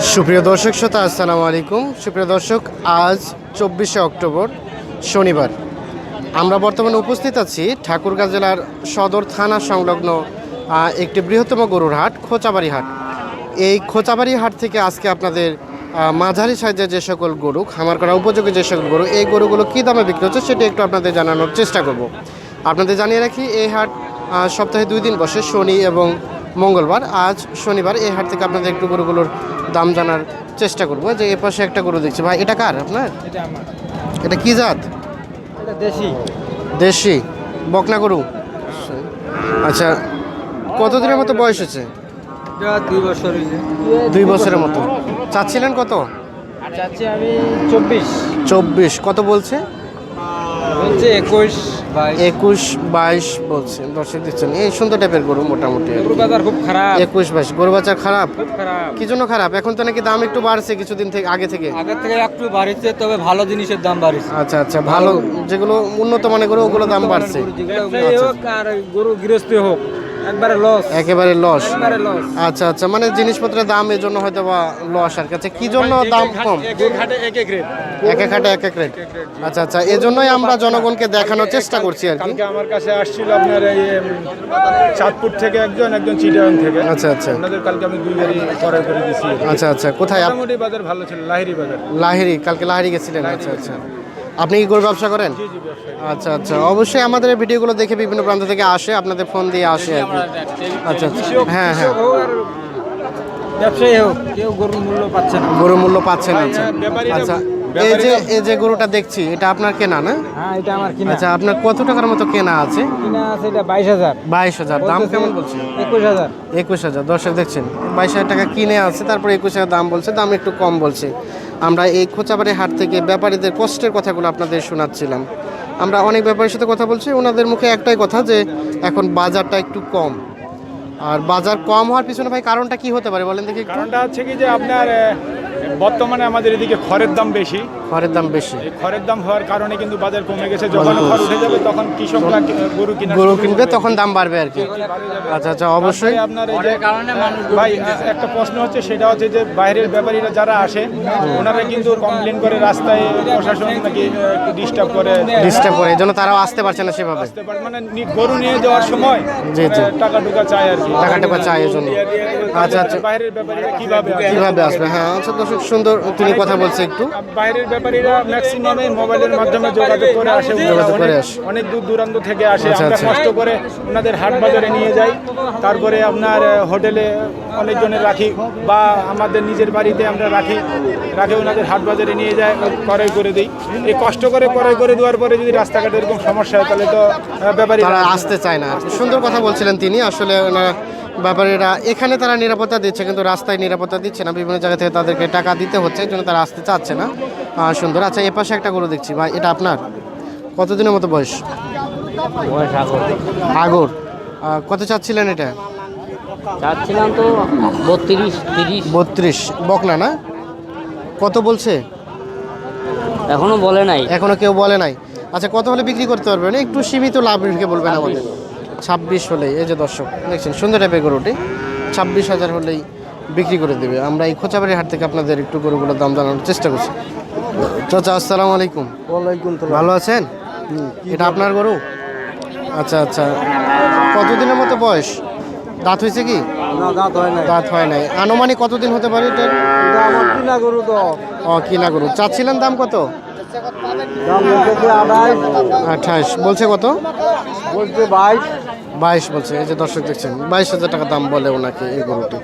সুপ্রিয় দর্শক শ্রোতা, আসসালামু আলাইকুম। সুপ্রিয় দর্শক, আজ চব্বিশে অক্টোবর, শনিবার। আমরা বর্তমানে উপস্থিত আছি ঠাকুরগাঁ জেলার সদর থানা সংলগ্ন একটি বৃহত্তম গরুর হাট, খোঁচাবাড়ি হাট। এই খোঁচাবাড়ি হাট থেকে আজকে আপনাদের মাঝারি সাইজের যে সকল গরু খামার করা উপযোগী যে সকল গরু, এই গরুগুলো কী দামে বিক্রি হচ্ছে সেটি একটু আপনাদের জানানোর চেষ্টা করব। আপনাদের জানিয়ে রাখি, এই হাট সপ্তাহে দুই দিন বসে, শনি এবং মঙ্গলবার। আজ শনিবার এই হাট থেকে আপনাদের একটু গরুগুলোর দাম জানার চেষ্টা করব। যে এ পাশে একটা গরু দেখছি। ভাই এটা কার আপনার? এটা কি জাত? দেশি। দেশি। বকনা গরু? আচ্ছা কতদিনের মতো বয়স হচ্ছে দুই বছরের মতো। চাচ্ছিলেন কত? চাচ্ছি আমি চব্বিশ। চব্বিশ। কত বলছে? একুশ বাইশ। একুশ বাইশ বলছে দর্শক দিচ্ছেন এই সুন্দর টাইপের গরু মোটামুটি। বাজার খুব খারাপ। একুশ বাইশ গরু বাচ্চা খারাপ? কি জন্য খারাপ? এখন তো নাকি দাম একটু বাড়ছে কিছুদিন থেকে আগে থেকে। আগে থেকে একটু বাড়ছে তবে ভালো জিনিসের দাম বাড়ছে। আচ্ছা আচ্ছা ভালো যেগুলো উন্নত মানের গরু ওগুলো দাম বাড়ছে। আর গরু গৃহস্থী হোক একবারে লস একেবারে লস আচ্ছা আচ্ছা মানে জিনিসপত্রের দাম এই জন্য হয়তো বা লস আর কাছে কি জন্য দাম কম? এক এক হাটে এক এক রেট আচ্ছা আচ্ছা এই জন্যই আমরা জনগণকে দেখানোর চেষ্টা করছি আর কি। আমার কাছে আসছিল আপনার এই চাঁদপুর থেকে একজন একজন চিটাগাং থেকে। আচ্ছা আচ্ছা। ওনাদের কালকে আমি দুই গাড়ি করে দিছি। আচ্ছা আচ্ছা কোথায় মোটামুটি বাজার ভালো ছিল লাহিরি বাজার। লাহিরি কালকে লাহিরি গেছিলেন আচ্ছা আচ্ছা। আপনি কি গরু ব্যবসা করেন? আচ্ছা আচ্ছা। অবশ্যই আমাদের ভিডিওগুলো দেখে বিভিন্ন প্রান্ত থেকে আসে আপনাদের ফোন দিয়ে আসে আর কি। আচ্ছা আচ্ছা। হ্যাঁ হ্যাঁ। ব্যবসায়ী হোক কেউ গরুর মূল্য পাচ্ছে না। গরু মূল্য পাচ্ছেন আচ্ছা। আচ্ছা। এই যে এই যে গরুটা দেখছি এটা আপনার কেনা না? হ্যাঁ এটা আমার কিনা। আচ্ছা আপনার কত টাকার মতো কেনা আছে? কিনা আছে এটা বাইশ হাজার। বাইশ হাজার। দাম কেমন বলছে? একুশ হাজার। একুশ হাজার। দর্শক দেখছেন বাইশ হাজার টাকা কিনে আছে তারপরে একুশ হাজার দাম বলছে দাম একটু কম বলছে। আমরা এই খোঁচাবাড়ি হাট থেকে ব্যাপারীদের কষ্টের কথাগুলো আপনাদের শোনাচ্ছিলাম। আমরা অনেক ব্যাপারীর সাথে কথা বলছি, ওনাদের মুখে একটাই কথা যে এখন বাজারটা একটু কম। আর বাজার কম হওয়ার পিছনে ভাই কারণটা কি হতে পারে বলেন দেখি কারণটা হচ্ছে কি যে আপনার বর্তমানে আমাদের এদিকে খড়ের দাম বেশি। খড়ের দাম বেশি। এই খড়ের দাম হওয়ার কারণে কিন্তু বাজার কমে গেছে। যখন খড় উঠে যাবে তখন কৃষকরা গরু কিনা গরু কিনবে তখন দাম বাড়বে আর কি। আচ্ছা আচ্ছা অবশ্যই। আপনার এই যে ভাই একটা প্রশ্ন হচ্ছে সেটা হচ্ছে যে বাইরের ব্যাপারীরা যারা আসে ওনারা কিন্তু কমপ্লেন করে রাস্তায় প্রশাসন নাকি একটু ডিস্টার্ব করে। ডিস্টার্ব করে এই জন্য তারাও আসতে পারছে না সেভাবে। আসতে পারে মানে গরু নিয়ে যাওয়ার সময় জি, জি। টাকা টুকা চায় আর কি। টাকা টুকা চায় এই জন্য। আচ্ছা, আচ্ছা। বাইরের ব্যাপারীরা কীভাবে? কীভাবে আসবে? হ্যাঁ আচ্ছা দর্শক সুন্দর তিনি কথা বলছে একটু। বাইরের ব্যাপারীরা ম্যাক্সিমামে মোবাইলের মাধ্যমে যোগাযোগ করে আসে। অনেক- দূর দূরান্ত থেকে আসে। আচ্ছা, আমরা আচ্ছা। কষ্ট করে ওনাদের হাট বাজারে নিয়ে যাই। তারপরে আপনার হোটেলে অনেকজনের রাখি বা আমাদের নিজের বাড়িতে আমরা রাখি। রাখে ওনাদের হাট বাজারে নিয়ে যায় ক্রয় করে দিই। এই কষ্ট করে ক্রয় করে দেওয়ার পরে যদি রাস্তাঘাটে এরকম সমস্যা হয় তাহলে তো ব্যাপারী তারা আসতে চায় না। সুন্দর কথা বলছিলেন তিনি। আসলে ওনারা ব্যাপারীরা এখানে তারা নিরাপত্তা দিচ্ছে কিন্তু রাস্তায় নিরাপত্তা দিচ্ছে না। বিভিন্ন জায়গা থেকে তাদেরকে টাকা দিতে হচ্ছে এই জন্য তারা আসতে চাচ্ছে না। সুন্দর। আচ্ছা এ পাশে একটা গরু দেখছি। ভাই এটা আপনার? কতদিনের মতো বয়স? আগর। আহ, কত চাচ্ছিলেন এটা? চাচ্ছিলাম তো বত্রিশ তিরিশ। বত্রিশ। বকনা না? কত বলছে? এখনও বলে নাই। এখনও কেউ বলে নাই। আচ্ছা কত হলে বিক্রি করতে পারবেন একটু সীমিত লাভ রেখে বলবেন আমাদের। ছাব্বিশ। হলেই। এই যে দর্শক দেখছেন সুন্দর টাইপের গরুটি। ছাব্বিশ হাজার হলেই বিক্রি করে দেবে। আমরা এই খোঁচাবাড়ি হাট থেকে আপনাদের একটু গরুগুলোর দাম জানানোর চেষ্টা করছি। চাচা আসসালামু আলাইকুম। ওয়ালাইকুম ভালো আছেন? এটা আপনার গরু? আচ্ছা আচ্ছা। কতদিনের মতো বয়স? দাঁত হয়েছে কি? না দাঁত হয় নাই। দাঁত হয় নাই। আনুমানিক কতদিন হতে পারে এটা কিনা গরু তো। ও কিনা গরু। চাচ্ছিলেন দাম কত? আঠাশ। বলছে কত? বলছে বাইশ। বাইশ বলছে। এই যে দর্শক দেখছেন বাইশ হাজার টাকা দাম বলে ওনাকে এই গরুটি।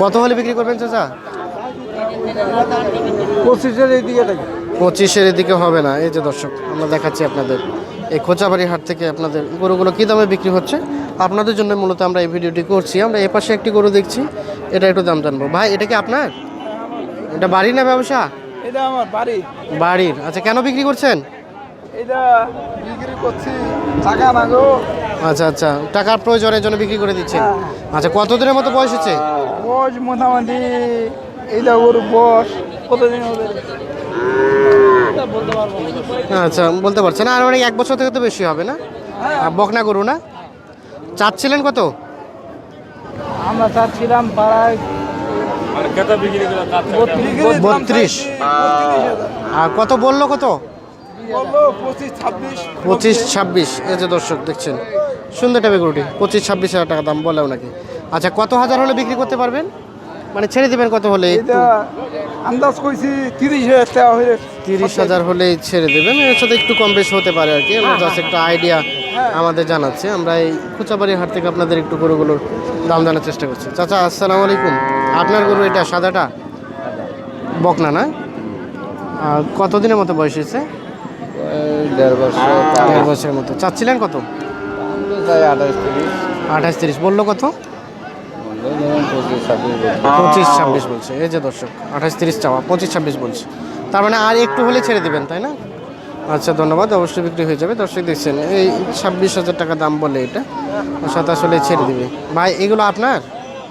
কত হলে বিক্রি করবেন চাচা? পঁচিশের এই দিকে থাকে পঁচিশের এদিকে হবে না। এই যে দর্শক আমরা দেখাচ্ছি আপনাদের। এই খোঁচাবাড়ি হাট থেকে আপনাদের গরুগুলো কী দামে বিক্রি হচ্ছে? আপনাদের জন্য মূলত আমরা এই ভিডিওটি করছি। আমরা এ পাশে একটি গরু দেখছি। এটা একটু দাম জানব। ভাই এটা কি আপনার? এটা বাড়ি না ব্যবসা? এটা আমার বাড়ি। বাড়ির। আচ্ছা কেন বিক্রি করছেন? এটা বিক্রি করছি টাকা না গো। আচ্ছা আচ্ছা টাকার প্রয়োজনের জন্য বিক্রি করে দিচ্ছেন। আচ্ছা কতদিনের মতো বয়স হচ্ছে? বয়স মোটামুটি এইটা ওর বয়স। কতদিন হবে? আচ্ছা বলতে পারছেন আর অনেক এক বছর থেকে তো বেশি হবে না? আর বকনা গরু না? চাচ্ছিলেন কত? আমরা চাচ্ছিলাম পাড়ায় বত্রিশ। আর কত বলল কত? পঁচিশ ছাব্বিশ। এই যে দর্শক দেখছেন সুন্দর টাইপের গরুটি। পঁচিশ ছাব্বিশ হাজার টাকা দাম বলে নাকি আচ্ছা কত হাজার হলে বিক্রি করতে পারবেন? মানে ছেড়ে দিবেন কত হলে? এটা আন্দাজ করছি তিরিশ হাজার টাকা হয়ে তিরিশ হাজার হলেই ছেড়ে দেবেন। এর সাথে একটু কম বেশি হতে পারে আর কি। আমরা জাস্ট একটা আইডিয়া আমাদের জানাচ্ছে। আমরা এই খুচাবাড়ি হাট থেকে আপনাদের একটু গরুগুলোর দাম জানার চেষ্টা করছি। চাচা আসসালামু আলাইকুম। আপনার গরু এটা সাদাটা? বকনা না? আর কতদিনের মতো বয়স হয়েছে? দেড় বছর দেড় বছরের মতো। চাচ্ছিলেন কত? আঠাশ তিরিশ। আঠাশ তিরিশ। বলল কত? পঁচিশ ছাব্বিশ বলছে। এই যে দর্শক আঠাশ তিরিশ চাওয়া পঁচিশ ছাব্বিশ বলছে। তার মানে আর একটু হলে ছেড়ে দিবেন তাই না? আচ্ছা ধন্যবাদ। অবশ্যই বিক্রি হয়ে যাবে। দর্শক দেখছেন এই ছাব্বিশ হাজার টাকা দাম বলে এটা। সাথে আসলে ছেড়ে দিবে। ভাই এগুলো আপনার?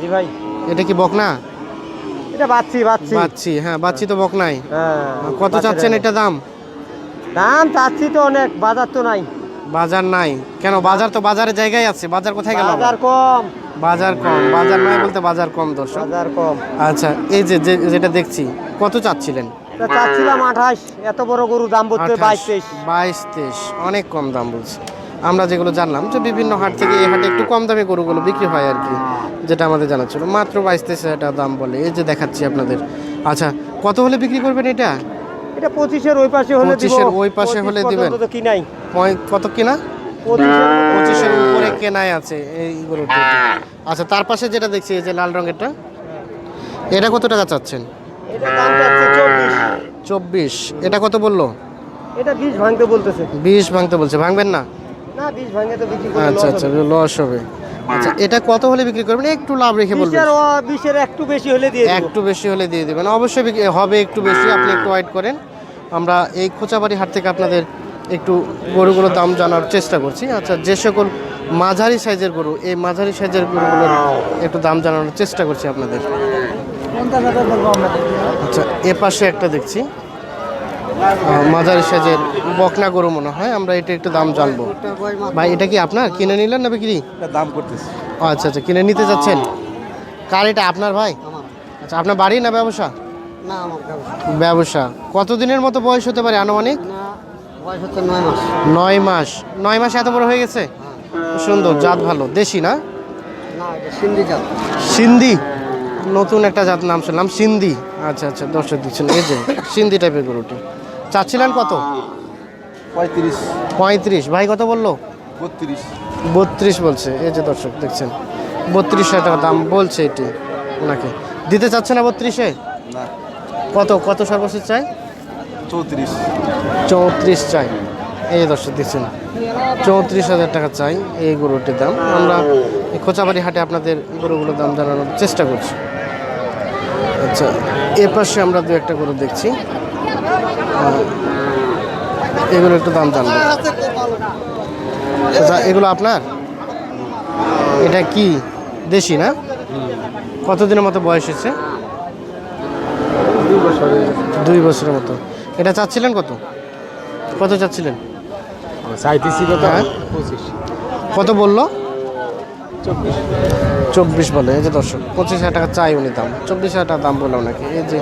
জি ভাই। এটা কি বকনা? এটা বাচ্চি বাচ্চি। বাচ্চি হ্যাঁ বাচ্চি তো বকনাই। হ্যাঁ কত চাচ্ছেন এটা দাম? দাম চাচ্ছি তো অনেক বাজার তো নাই। বাজার নাই। কেন বাজার তো বাজারের জায়গায় আছে। বাজার কোথায় গেল বাজার কম। বাজার কম বাজার নাই বলতে বাজার কম দর্শক। বাজার কম। আচ্ছা এই যে যেটা দেখছি কত চাচ্ছিলেন? চাচ্ছিলাম আঠাশ এত বড় গরু দাম বলতে বাইশ তেইশ। বাইশ তেইশ অনেক কম দাম বলছে। আমরা যেগুলো জানলাম যে বিভিন্ন হাট থেকে এই হাটে একটু কম দামে গরুগুলো বিক্রি হয় আর কি যেটা আমাদের জানা ছিল। মাত্র বাইশ তেইশ হাজার দাম বলে এই যে দেখাচ্ছি আপনাদের। আচ্ছা কত হলে বিক্রি করবেন এটা? এটা পঁচিশের ওই পাশে হলে পঁচিশের ওই পাশে হলে দিবেন। কি নাই কত কিনা? পঁচিশের উপরে কেনাই আছে এই গরুটি আচ্ছা তার পাশে যেটা দেখছি এই যে লাল রঙেরটা এটা কত টাকা চাচ্ছেন? চাচ্ছে চব্বিশ। এটা কত বলল? এটা বিশ ভাঙতে বলতেছে। বিশ ভাঙতে বলছে। ভাঙবেন না? না বিশ ভাঙে তো বিক্রি আচ্ছা আচ্ছা লস হবে। আচ্ছা এটা কত হলে বিক্রি করবেন? একটু লাভ রেখে বলবেন। বিশের একটু বেশি হলে দিয়ে একটু বেশি হলে দিয়ে দেবেন। অবশ্যই হবে একটু বেশি আপনি একটু ওয়েট করেন। আমরা এই খোঁচাবাড়ি হাট থেকে আপনাদের একটু গরুগুলোর দাম জানার চেষ্টা করছি। আচ্ছা যে সকল মাঝারি সাইজের গরু এই মাঝারি সাইজের গরুগুলোর একটু দাম জানানোর চেষ্টা করছি আপনাদের। আচ্ছা এ পাশে একটা দেখছি। মাঝারি সাইজের বকনা গরু মনে হয় আমরা এটা একটু দাম জানব। ভাই এটা কি আপনার? কিনে নিলেন না বিক্রি? দাম করতেছি আচ্ছা আচ্ছা কিনে নিতে যাচ্ছেন? কার এটা? আপনার ভাই? আচ্ছা আপনার বাড়ি না ব্যবসা? না ব্যবসা। কতদিনের মতো বয়স হতে পারে আনুমানিক? নয় মাস। নয় মাস। এত বড় হয়ে গেছে? সুন্দর জাত ভালো। দেশি না? সিন্ধি জাত। সিন্ধি? নতুন একটা জাত নাম শুনলাম সিন্ধি। আচ্ছা আচ্ছা দর্শক দিচ্ছেন। এই যে সিন্ধি টাইপের গরুটি। চাচ্ছিলেন কত? পঁয়ত্রিশ। পঁয়ত্রিশ। ভাই কত বলল? বত্রিশ। বত্রিশ বলছে। এই যে দর্শক দেখছেন। বত্রিশ টাকা দাম বলছে এটি ওনাকে দিতে চাচ্ছে না বত্রিশে? না। কত কত সর্বশেষ চাই? চৌত্রিশ। চৌত্রিশ চাই। এই দর্শক দিচ্ছেন চৌত্রিশ হাজার টাকা চাই এই গরুটির দাম। আমরা খোঁচাবাড়ি হাটে আপনাদের গরুগুলোর দাম জানানোর চেষ্টা করছি। আচ্ছা এ পাশে আমরা দু একটা গরু দেখছি। এগুলো একটু দাম জানব। আচ্ছা এগুলো আপনার? এটা কি? দেশি না? কতদিনের মতো বয়স হয়েছে? দুই বছরের মতো। এটা চাচ্ছিলেন কত? কত চাচ্ছিলেন? চাইতেছি কত হ্যাঁ। পঁচিশ। কত বলল? চব্বিশ। চব্বিশ বলে এই যে দর্শক পঁচিশ হাজার টাকা চাই উনি দাম। চব্বিশ হাজার টাকা দাম বললাম নাকি? এই যে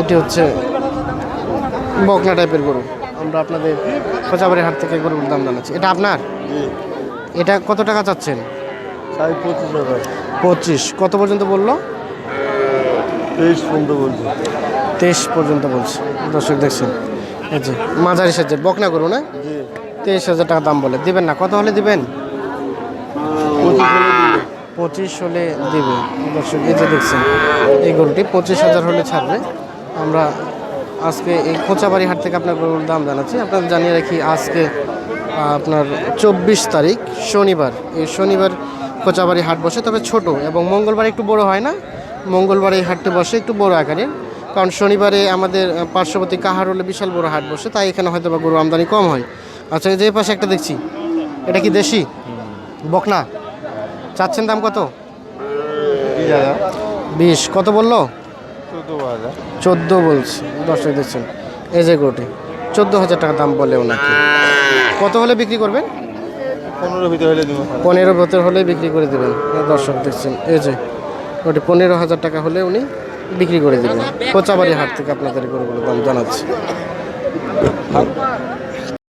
এটি হচ্ছে বকনা টাইপের গরু। আমরা আপনাদের খোঁচাবাড়ি হাট থেকে গরুর দাম জানাচ্ছি। এটা আপনার? এটা কত টাকা চাচ্ছেন? পঁচিশ। কত পর্যন্ত বলল? তেইশ পর্যন্ত বলছি। তেইশ পর্যন্ত বলছে। দর্শক দেখছেন। এই যে মাঝারি সাইজের বকনা গরু না? তেইশ হাজার টাকা দাম বলে। দিবেন না? কত হলে দিবেন? পঁচিশ হলে দিবে। দর্শক, এই যে দেখছেন, এই গরুটি পঁচিশ হাজার হলে ছাড়বে। আমরা আজকে এই খোঁচাবাড়ি হাট থেকে আপনার গরুর দাম জানাচ্ছি। আপনার জানিয়ে রাখি, আজকে আপনার চব্বিশ তারিখ, শনিবার। এই শনিবার খোঁচাবাড়ি হাট বসে, তবে ছোট এবং মঙ্গলবার একটু বড় হয় না। মঙ্গলবার এই হাটটি বসে একটু বড় আকারের। কারণ শনিবারে আমাদের পার্শ্ববর্তী কাহারোলে বিশাল বড় হাট বসে তাই এখানে হয়তো বা গরু আমদানি কম হয়। আচ্ছা এই যে পাশে একটা দেখছি। এটা কি দেশি? বকনা? চাচ্ছেন দাম কত? বিশ। কত বলল? চোদ্দ বলছে। দর্শক দেখছেন এই যে গরুটি। চোদ্দ হাজার টাকা দাম বলে ওনাকে। কত হলে বিক্রি করবেন? পনেরো ভিতরে হলে পনেরো বছর হলে বিক্রি করে দেবেন। দর্শক দেখছেন এই যে ওটি পনেরো হাজার টাকা হলে উনি বিক্রি করে দেবেন কোচাবাড়ি হাট থেকে আপনাদের গরুগুলো দাম জানাচ্ছি।